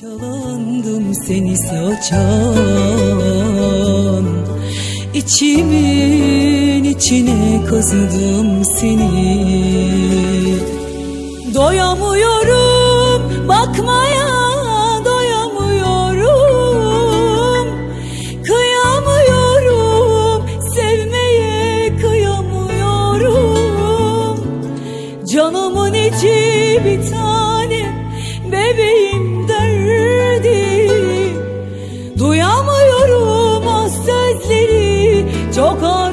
Çalandım seni saçan. İçimin içine kazıdım seni. Doyamıyorum bakmaya doyamıyorum. Kıyamıyorum sevmeye kıyamıyorum. Canımın içi biter Duyamıyorum az sözleri. Çok ağır